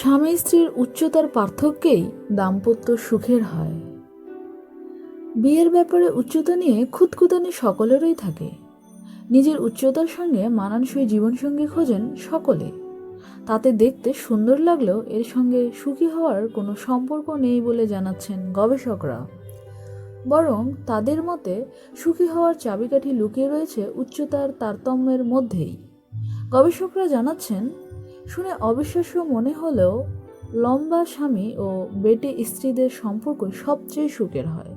স্বামী স্ত্রীর উচ্চতার পার্থক্যেই দাম্পত্য সুখের হয়। বিয়ের ব্যাপারে উচ্চতা নিয়ে খুঁতখুতানি সকলেরই থাকে। নিজের উচ্চতার সঙ্গে মানানসই জীবনসঙ্গী খোঁজেন সকলে। তাতে দেখতে সুন্দর লাগলেও এর সঙ্গে সুখী হওয়ার কোনো সম্পর্ক নেই বলে জানাচ্ছেন গবেষকরা। বরং তাদের মতে সুখী হওয়ার চাবিকাঠি লুকিয়ে রয়েছে উচ্চতার তারতম্যের মধ্যেই। গবেষকরা জানাচ্ছেন শুনে অবিশ্বাস্য মনে হলেও লম্বা স্বামী ও বেটে স্ত্রীদের সম্পর্ক সবচেয়ে সুখের হয়।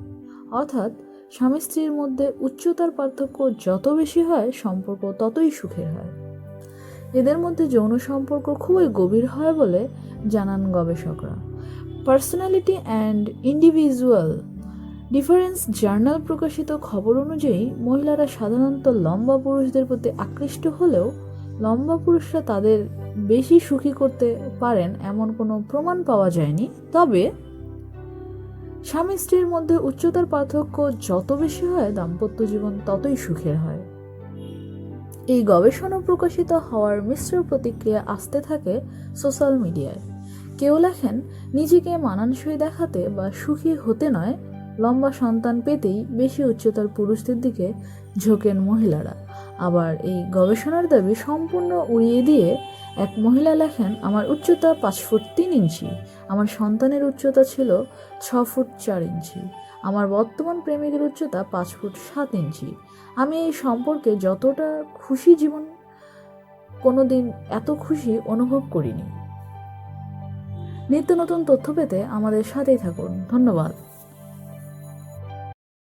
অর্থাৎ স্বামী স্ত্রীর মধ্যে উচ্চতার পার্থক্য যত বেশি হয়, সম্পর্ক ততই সুখের হয়। এদের মধ্যে যৌন সম্পর্ক খুবই গভীর হয় বলে জানান গবেষকরা। Personality and individual difference journal প্রকাশিত খবর অনুযায়ী, মহিলারা সাধারণত লম্বা পুরুষদের প্রতি আকৃষ্ট হলেও লম্বা পুরুষরা তাদের বেশি সুখী করতে পারেন এমন কোনো প্রমাণ পাওয়া যায়নি। তবে স্বামী স্ত্রীর মধ্যে উচ্চতার পার্থক্য যত বেশি হয়, দাম্পত্য জীবন ততই সুখের হয়। এই গবেষণা প্রকাশিত হওয়ার মিশ্র প্রতিক্রিয়া আসতে থাকে সোশ্যাল মিডিয়ায়। কেউ লেখেন, নিজেকে মানানসই দেখাতে বা সুখী হতে নয় লম্বা সন্তান পেতেই বেশি উচ্চতার পুরুষদের দিকে ঝোঁকেন মহিলারা। আবার এই গবেষণার দাবি সম্পূর্ণ উড়িয়ে দিয়ে এক মহিলা লেখেন, আমার উচ্চতা পাঁচ ফুট তিন ইঞ্চি, আমার সন্তানের উচ্চতা ছিল ছ ফুট চার ইঞ্চি, আমার বর্তমান প্রেমিকের উচ্চতা পাঁচ ফুট সাত ইঞ্চি। আমি এই সম্পর্কে যতটা খুশি জীবন কোনো দিন এত খুশি অনুভব করিনি। নিত্য নতুন তথ্য পেতে আমাদের সাথেই থাকুন। ধন্যবাদ।